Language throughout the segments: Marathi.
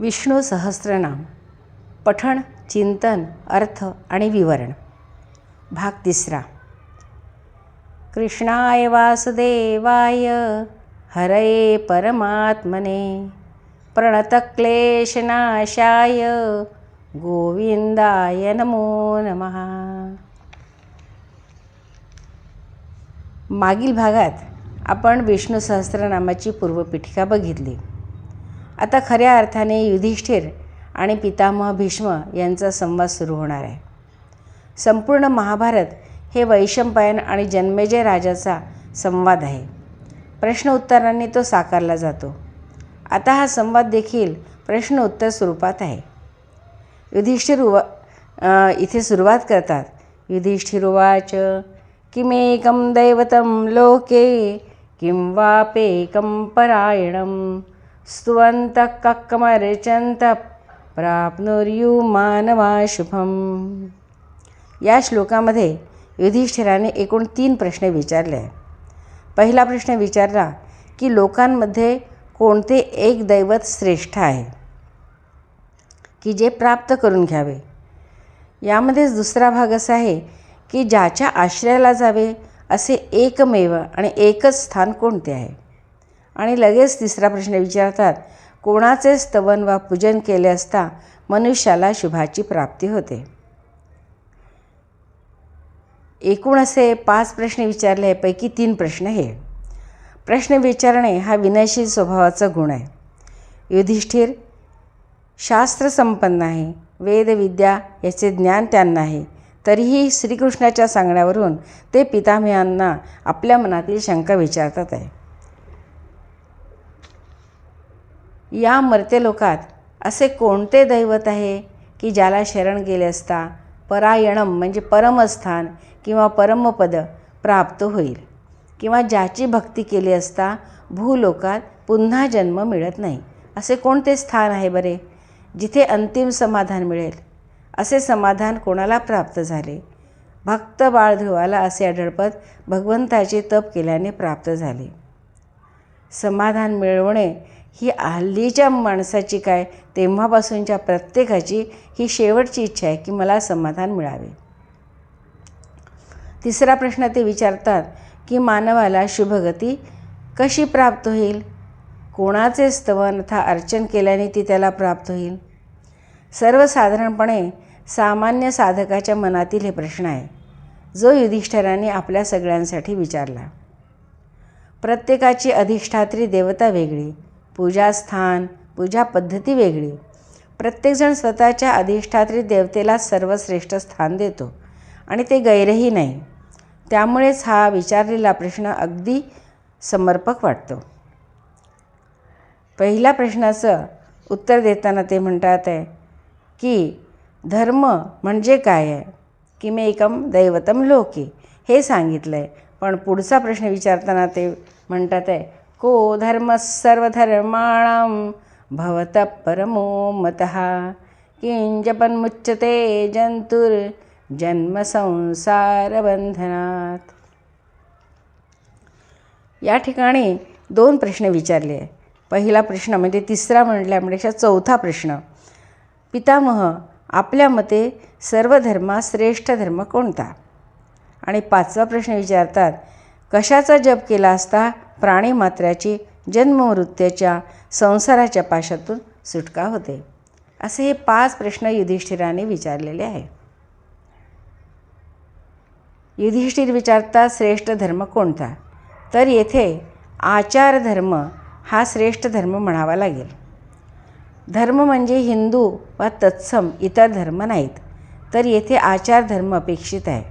विष्णू सहस्रनाम पठण चिंतन अर्थ आणि विवरण. भाग तिसरा. कृष्णाय वासुदेवाय हरये परमात्मने. प्रणतक्लेशनाशाय गोविंदाय नमो नम. मागील भागात आपण विष्णू सहस्रनामाची पूर्वपीठिका बघितली. आता खऱ्या अर्थाने युधिष्ठिर आणि पितामह भीष्म यांचा संवाद सुरू होणार आहे. संपूर्ण महाभारत हे वैशंपायन आणि जन्मेजय राजाचा संवाद आहे. प्रश्न उत्तरांनी तो साकारला जातो. आता हा संवाद देखील प्रश्न उत्तर स्वरूपात आहे. युधिष्ठिर उवा इथे सुरुवात करतात. युधिष्ठिरुवाच किमेकं दैवतं लोके किं वापेकं परायणं स्तुवन्तः कक्कमर्चन्तः प्राप्नुर्यु शुभम या श्लोकामध्ये युधिष्ठिराने एकूण तीन प्रश्न विचारले. पहिला प्रश्न विचारला की लोकांमध्ये कोणते एक दैवत श्रेष्ठ आहे? की जे प्राप्त करून घ्यावे? यामध्येच दुसरा भाग असा आहे की ज्याच्या आश्रयाला जावे असे एकमेव आणि एकच स्थान कोणते आहे? आणि लगेच तिसरा प्रश्न विचारतात कोणाचे स्तवन वा पूजन केले असता मनुष्याला शुभाची प्राप्ती होते? एकूण असे पाच प्रश्न विचारल्यापैकी तीन प्रश्न हे. प्रश्न विचारणे हा विनयशील स्वभावाचा गुण आहे. युधिष्ठिर शास्त्रसंपन्न आहे वेदविद्या याचे ज्ञान त्यांना आहे तरीही श्रीकृष्णाच्या सांगण्यावरून ते पितामहांना आपल्या मनातील शंका विचारतात आहे. या मर्त्यलोकात असे कोणते दैवत आहे की ज्याला शरण गेले असता परायणम म्हणजे परमस्थान किंवा परमपद प्राप्त होईल? किंवा ज्याची भक्ती केली असता भूलोकात पुन्हा जन्म मिळत नाही? असे कोणते स्थान आहे बरे जिथे अंतिम समाधान मिळेल? असे समाधान कोणाला प्राप्त झाले? भक्त बाळध्रुवाला असे आढळपत भगवंताचे तप केल्याने प्राप्त झाले. समाधान मिळवणे ही हल्लीच्या माणसाची काय? तेव्हापासूनच्या प्रत्येकाची ही शेवटची इच्छा आहे की मला समाधान मिळावे. तिसरा प्रश्न ते विचारतात की मानवाला शुभगती कशी प्राप्त होईल? कोणाचे स्तवन अथा अर्चन केल्याने ती त्याला प्राप्त होईल? सर्वसाधारणपणे सामान्य साधकाच्या मनातील हे प्रश्न आहे. जो युधिष्ठराने आपल्या सगळ्यांसाठी विचारला. प्रत्येकाची अधिष्ठात्री देवता वेगळी. पूजास्थान पूजा पद्धती वेगळी. प्रत्येकजण स्वतःच्या अधिष्ठात्री देवतेला सर्वश्रेष्ठ स्थान देतो आणि ते गैरही नाही. त्यामुळेच हा विचारलेला प्रश्न अगदी समर्पक वाटतो. पहिल्या प्रश्नाचं उत्तर देताना ते म्हणतात आहे की धर्म म्हणजे काय आहे? किमेकम दैवतम लोके? हे सांगितलं आहे पण पुढचा प्रश्न विचारताना ते म्हणतात आहे को धर्म सर्वधर्माणां भवतः परमो मतः। किञ्जपन्मुच्यते जंतुर्जन्मसंसारबंधनात या ठिकाणी दोन प्रश्न विचारले आहे पहिला प्रश्न म्हणजे तिसरा म्हटल्यापेक्षा चौथा प्रश्न. पितामह आपल्या मते सर्व धर्मात श्रेष्ठ धर्म कोणता? आणि पाचवा प्रश्न विचारतात कशाचा जप केला असता प्राणीमात्राची जन्ममृत्यूच्या संसाराच्या पाशातून सुटका होते? असे हे पाच प्रश्न युधिष्ठिराने विचारलेले आहे युधिष्ठिर विचारता श्रेष्ठ धर्म कोणता? तर येथे आचार धर्म हा श्रेष्ठ धर्म म्हणावा लागेल. धर्म म्हणजे हिंदू वा तत्सम इतर धर्म नाहीत तर येथे आचार धर्म अपेक्षित आहे.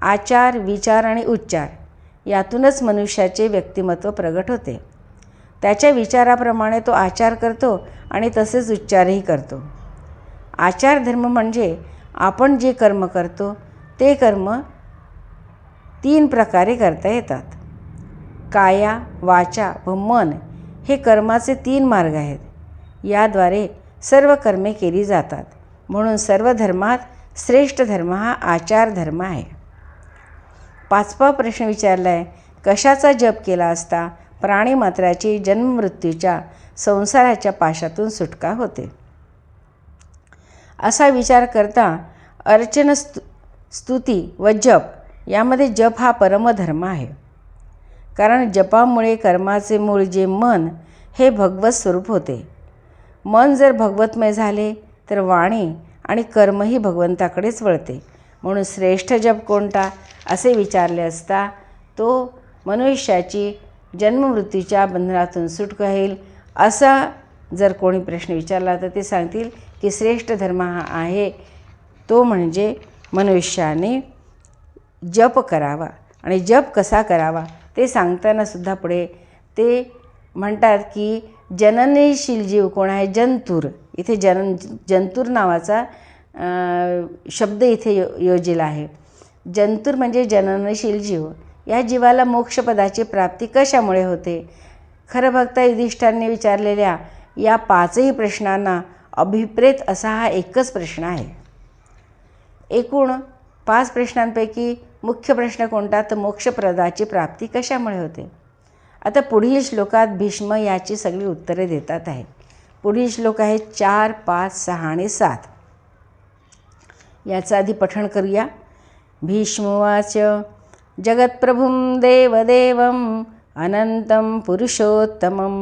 आचार विचार आणि उच्चार यातूनच मनुष्याचे व्यक्तिमत्व प्रगट होते. त्याच्या विचाराप्रमाणे तो आचार करतो आणि तसेच उच्चारही करतो. आचारधर्म म्हणजे आपण जे कर्म करतो ते कर्म तीन प्रकारे करता येतात. काया वाचा व मन हे कर्माचे तीन मार्ग आहेत. याद्वारे सर्व कर्मे केली जातात. म्हणून सर्व धर्मात श्रेष्ठ धर्म हा आचारधर्म आहे. पाचवा प्रश्न विचारला आहे कशाचा जप केला असता प्राणीमात्राची जन्ममृत्यूच्या संसाराच्या पाशातून सुटका होते? असा विचार करता अर्चन स्तु स्तुती व जप यामध्ये जप हा परमधर्म आहे. कारण जपामुळे कर्माचे मूळ जे मन हे भगवत स्वरूप होते. मन जर भगवतमय झाले तर वाणी आणि कर्मही भगवंताकडेच वळते. म्हणून श्रेष्ठ जप कोणता? असे विचारले असता तो मनुष्याची जन्ममृत्यूच्या बंधनातून सुटका होईल असा जर कोणी प्रश्न विचारला तर ते सांगतील की श्रेष्ठ धर्म हा आहे. तो म्हणजे मनुष्याने जप करावा. आणि जप कसा करावा ते सांगतानासुद्धा पुढे ते म्हणतात की जननीशील जीव कोण आहे? जंतूर. इथे जन जंतूर नावाचा शब्द इथे यो योजिला आहे. जंतूर म्हणजे जननशील जीव. या जीवाला मोक्षपदाची प्राप्ती कशामुळे होते? खरं भक्ता युधिष्ठांनी विचारलेल्या या पाचही प्रश्नांना अभिप्रेत असा हा एकच प्रश्न आहे. एकूण पाच प्रश्नांपैकी मुख्य प्रश्न कोणता? तर मोक्षप्रदाची प्राप्ती कशामुळे होते? आता पुढील श्लोकात भीष्म याची सगळी उत्तरे देतात आहे. पुढील श्लोक आहे चार पाच सहा आणि सात. याचं आधी पठण करूया. भीष्मवाच जगत्प्रभुं देवदेवम् अनन्तं पुरुषोत्तमं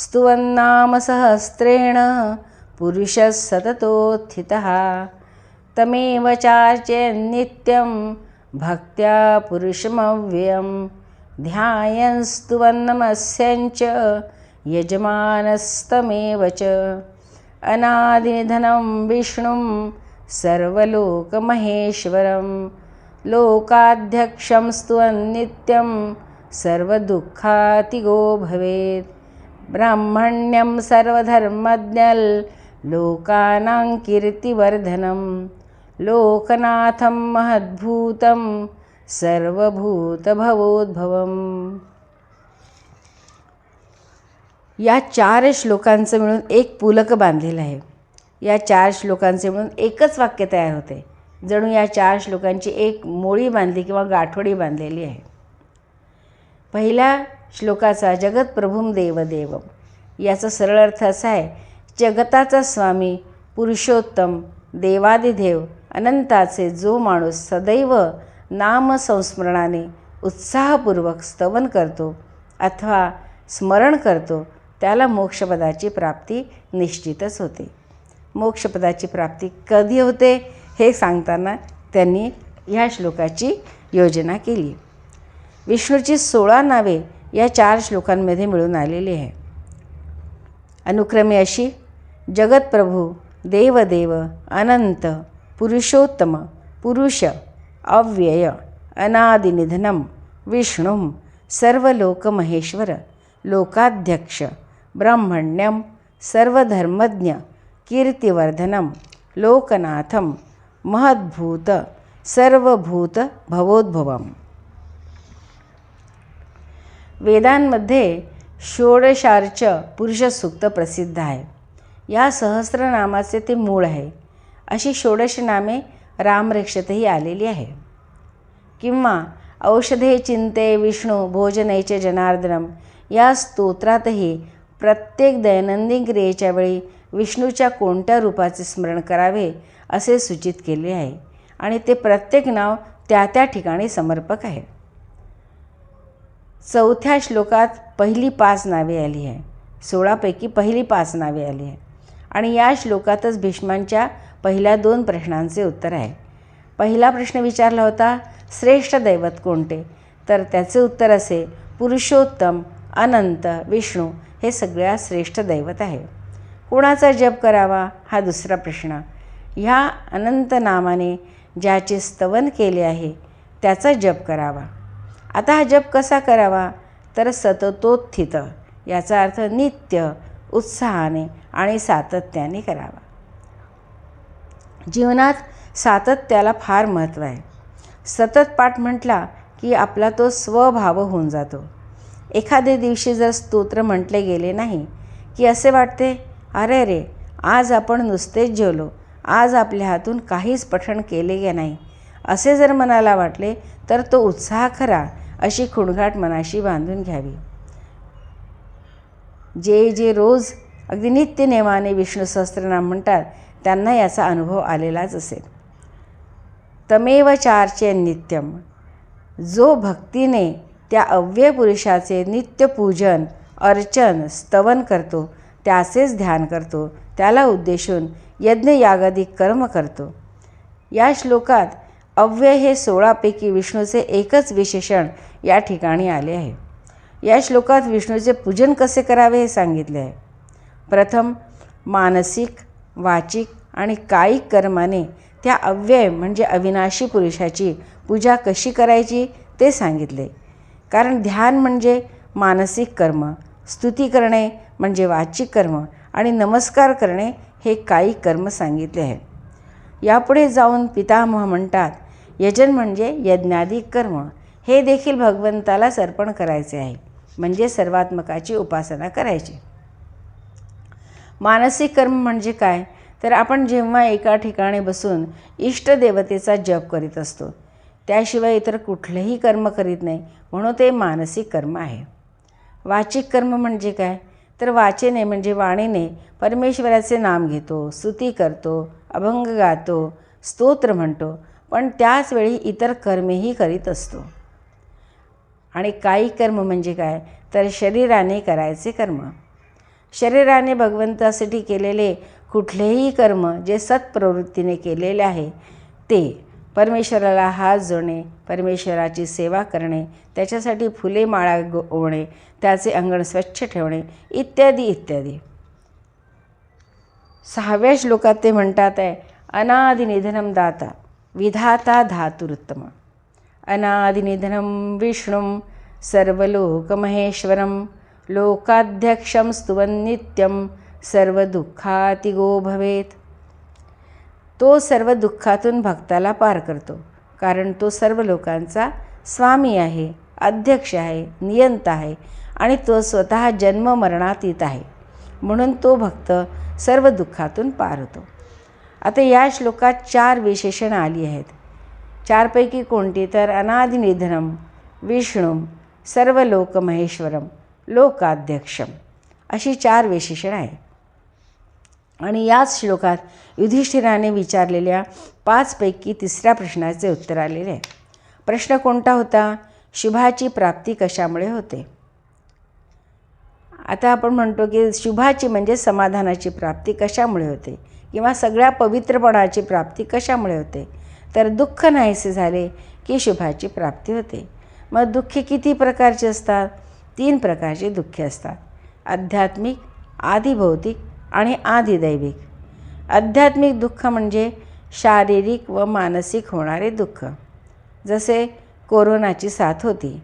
स्तुवन्नामसहस्रेण पुरुषः सततोत्थितः तमेव चार्चयन्नित्यं भक्त्या पुरुषमव्ययं ध्यायन् स्तुवन्नमस्यञ्च यजमानस्तमेव च अनादिनिधनं विष्णुं सर्वलोकमहेश्वरं लोकाध्यक्षं स्तुवन्नित्यं सर्वदुःखातिगो भवेत्। ब्राह्मण्यं सर्वधर्मज्ञल् लोकानां कीर्तिवर्धनं लोकनाथं महद्भूतं सर्वभूतभवोद्भवम्। या चार श्लोकांचं मिळून एक पुलक बांधलेलं आहे. या चार श्लोकांचे म्हणून एकच वाक्य तयार होते. जणू या चार श्लोकांची एक मोळी बांधली किंवा गाठोडी बांधलेली आहे. पहिल्या श्लोकाचा जगतप्रभुम देवदेव याचा सरळ अर्थ असा आहे जगताचा स्वामी पुरुषोत्तम देवादिदेव अनंताचे जो माणूस सदैव नामसंस्मरणाने उत्साहपूर्वक स्तवन करतो अथवा स्मरण करतो त्याला मोक्षपदाची प्राप्ती निश्चितच होते. मोक्षपदाची प्राप्ती कधी होते हे सांगताना त्यांनी ह्या श्लोकाची योजना केली. विष्णूची सोळा नावे या चार श्लोकांमध्ये मिळून आलेली आहे. अनुक्रमे अशी जगतप्रभू देवदेव अनंत पुरुषोत्तम पुरुष अव्यय अनादिनिधनम विष्णुम सर्वलोकमहेश्वर लोकाध्यक्ष ब्रह्मण्यम सर्वधर्मज्ञ कीर्तिवर्धनम लोकनाथम महद्भूत सर्वभूत भवोद्भवम. वेदांमध्ये षोडशार्च पुरुषसूक्त प्रसिद्ध आहे. या सहस्रनामाचे ते मूळ आहे. अशी षोडश नामे रामरेक्षतही आलेली आहे. किंवा औषधे चिंते विष्णू भोजनेचे जनार्दनम या स्तोत्रातही प्रत्येक दैनंदिन क्रियेच्या वेळी विष्णूच्या कोणत्या रूपाचे स्मरण करावे असे सूचित केले आहे. आणि ते प्रत्येक नाव त्या त्या ठिकाणी समर्पक आहे. चौथ्या श्लोकात पहिली पाच नावे आली आहे. सोळापैकी पहिली पाच नावे आली आहे. आणि या श्लोकातच भीष्मांच्या पहिल्या दोन प्रश्नांचे उत्तर आहे. पहिला प्रश्न विचारला होता श्रेष्ठ दैवत कोणते? तर त्याचे उत्तर असे पुरुषोत्तम अनंत विष्णू हे सगळ्यात श्रेष्ठ दैवत आहे. कोणाचा जप करावा हा दुसरा प्रश्न. ह्या अनंत नामाने ज्याचे स्तवन केले आहे त्याचा जप करावा. आता हा जप कसा करावा? तर सततोत्थित याचा अर्थ नित्य उत्साहाने आणि सातत्याने करावा. जीवनात सातत्याला फार महत्त्व आहे. सतत पाठ म्हटला की आपला तो स्वभाव होऊन जातो. एखाद्या दिवशी जर स्तोत्र म्हटले गेले नाही की असे वाटते अरे रे आज आपण नुसतेच जेवलो. आज आपल्या हातून काहीच पठण केले गे नाही. असे जर मनाला वाटले तर तो उत्साह खरा अशी खुणघाट मनाशी बांधून घ्यावी. जे जे रोज अगदी नित्य नेमाने विष्णू सहस्त्रनाम म्हणतात त्यांना याचा अनुभव आलेलाच असेल. तमेव चारचे नित्यम. जो भक्तीने त्या अव्यय पुरुषाचे नित्यपूजन अर्चन स्तवन करतो त्याचेच ध्यान करतो. त्याला उद्देशून यज्ञ यागादिक कर्म करतो. या श्लोकात अव्यय हे सोळापैकी विष्णूचे एकच विशेषण या ठिकाणी आले आहे. या श्लोकात विष्णूचे पूजन कसे करावे हे सांगितले आहे. प्रथम मानसिक वाचिक आणि कायिक कर्माने त्या अव्यय म्हणजे अविनाशी पुरुषाची पूजा कशी करायची ते सांगितले. कारण ध्यान म्हणजे मानसिक कर्म स्तुती करणे म्हणजे वाचिक कर्म आणि नमस्कार करणे हे काही कर्म सांगितले आहे यापुढे जाऊन पितामह म्हणतात यजन म्हणजे यज्ञाधिक कर्म. हे देखील भगवंतालाच अर्पण करायचे आहे म्हणजे सर्वात्मकाची उपासना करायची. मानसिक कर्म म्हणजे काय? तर आपण जेव्हा एका ठिकाणी बसून इष्टदेवतेचा जप करीत असतो त्याशिवाय इतर कुठलेही कर्म करीत नाही म्हणून ते मानसिक कर्म आहे. वाचिक कर्म म्हणजे काय? तर वाचेने म्हणजे वाणीने परमेश्वराचे नाम घेतो स्तुती करतो अभंग गातो स्तोत्र म्हणतो पण त्याच वेळी इतर कर्मेही करीत असतो. आणि काही कर्म म्हणजे काय? तर शरीराने करायचे कर्म. शरीराने भगवंतासाठी केलेले कुठलेही कर्म जे सत्प्रवृत्तीने केलेले आहे ते परमेश्वराला हात जोडणे परमेश्वराची सेवा करणे त्याच्यासाठी फुले माळा गो ओणे त्याचे अंगण स्वच्छ ठेवणे इत्यादी इत्यादी. सहाव्या श्लोकात ते म्हणतात आहे अनादिनिधनम दाता विधाता धातुरुत्तम. अनादिनिधनं विष्णुं सर्वलोकमहेश्वरं लोकाध्यक्षं स्तुवन्नित्यं सर्वदुःखातिगो भवेत. तो सर्व दुःखातून भक्ताला पार करतो कारण तो सर्व लोकांचा स्वामी आहे अध्यक्ष आहे नियंता आहे आणि तो स्वतः जन्म मरणातीत आहे. म्हणून तो भक्त सर्व दुःखातून पार होतो. आता या श्लोकात चार विशेषणं आली आहेत. चारपैकी कोणती तर अनादिनिधनम विष्णू सर्व लोकमहेश्वरम लोकाध्यक्षम अशी चार विशेषणं आहेत. आणि याच श्लोकात युधिष्ठिराने विचारलेल्या पाचपैकी तिसऱ्या प्रश्नाचे उत्तर आलेले आहे. प्रश्न कोणता होता? शुभाची प्राप्ती कशामुळे होते? आता आपण म्हणतो की शुभाची म्हणजे समाधानाची प्राप्ती कशामुळे होते? किंवा सगळ्या पवित्रपणाची प्राप्ती कशामुळे होते? तर दुःख नाहीसे झाले की शुभाची प्राप्ती होते. मग दुःखे किती प्रकारचे असतात? तीन प्रकारचे दुःखे असतात. आध्यात्मिक आदिभौतिक आणि आदिदैविक आध्यात्मिक दुःख म्हणजे शारीरिक व मानसिक होणारे दुःख. जसे कोरोनाची साथ होती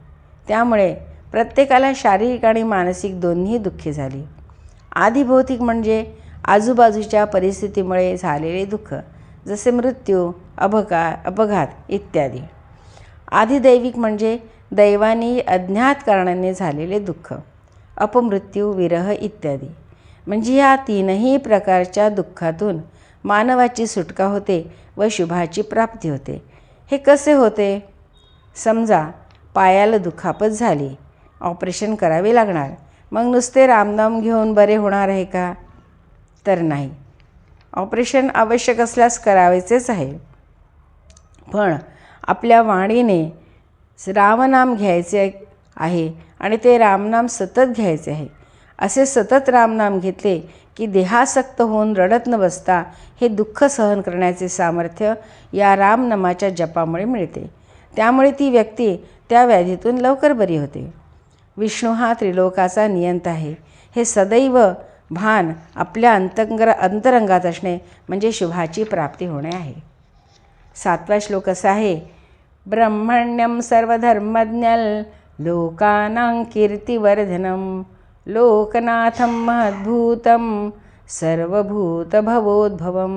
त्यामुळे प्रत्येकाला शारीरिक आणि मानसिक दोन्ही दुःखे झाली. आदिभौतिक म्हणजे आजूबाजूच्या परिस्थितीमुळे झालेले दुःख जसे मृत्यू अपघा अपघात इत्यादी. आधिदैविक म्हणजे दैवानी अज्ञात कारणाने झालेले दुःख अपमृत्यू विरह इत्यादी. म्हणजे या तीनही प्रकारच्या दुःखातून मानवाची सुटका होते व शुभाची प्राप्ती होते. हे कसे होते? समजा पायाला दुखापत झाली. ऑपरेशन करावे लागणार. मग नुसते रामनाम घेऊन बरे होणार आहे का? तर नाही. ऑपरेशन आवश्यक असल्यास करावेचेच आहे. पण आपल्या वाणीने रामनाम घ्यायचे आहे आणि ते रामनाम सतत घ्यायचे आहे. असे सतत रामनाम घेतले की देहासक्त होऊन रडत न बसता हे दुःख सहन करण्याचे सामर्थ्य या रामनामाच्या जपामुळे मिळते. त्यामुळे ती व्यक्ती त्या व्याधीतून लवकर बरी होते. विष्णू हा त्रिलोकाचा नियंत आहे. हे सदैव भान आपल्या अंतंगर अंतरंगात असणे म्हणजे शुभाची प्राप्ती होणे आहे. सातवा श्लोक असा आहे ब्रह्मण्यम सर्वधर्मज्ञल लोकानां कीर्तिवर्धनम लोकनाथं महद्भूतं सर्वभूतभवोद्भवम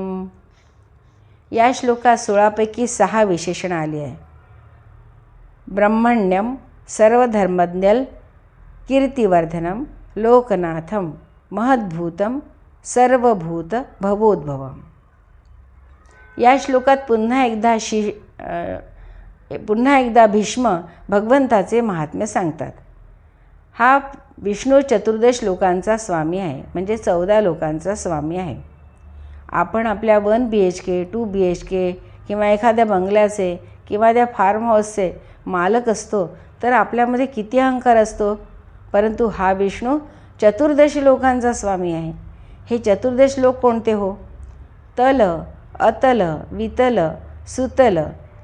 या श्लोकात सोळापैकी सहा विशेषण आली आहे ब्रह्मण्यम सर्वधर्मज्ञल कीर्तिवर्धनम लोकनाथम महद्भूतम सर्वभूत भवोद्भवम या श्लोकात पुन्हा एकदा शि पुन्हा एकदा भीष्म भगवंताचे महात्म्य सांगतात. हा विष्णू चतुर्दश लोकांचा स्वामी आहे. म्हणजे चौदा लोकांचा स्वामी आहे. आपण आपल्या one B H K two B H K किंवा एखाद्या बंगल्याचे किंवा त्या फार्म हाऊसचे मालक असतो तर आपल्यामध्ये किती अहंकार असतो? परंतु हा विष्णू चतुर्दश लोकांचा स्वामी आहे. हे चतुर्दश लोक कोणते हो? तल अतल वितल सुतल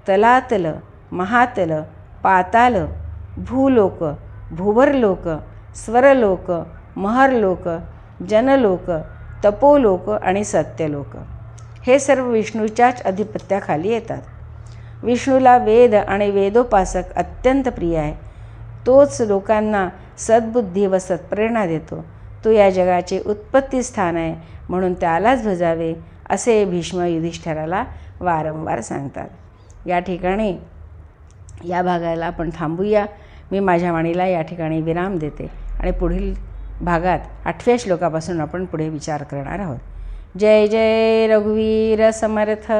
तलातल महातल पाताल भूलोक भुवरलोक स्वरलोक महरलोक जनलोक तपोलोक आणि सत्यलोक. हे सर्व विष्णूच्याच अधिपत्याखाली येतात. विष्णूला वेद आणि वेदोपासक अत्यंत प्रिय आहे. तोच लोकांना सद्बुद्धी व सत्प्रेरणा देतो. तो या जगाचे उत्पत्ती स्थान आहे म्हणून त्यालाच भजावे असे भीष्म युधिष्ठराला वारंवार सांगतात. या ठिकाणी या भागाला आपण थांबूया. मी माझ्या वाणीला या ठिकाणी विराम देते. आणि पुढील भागात आठव्या श्लोकापासून आपण पुढे विचार करणार आहोत. जय जय रघुवीर समर्थ.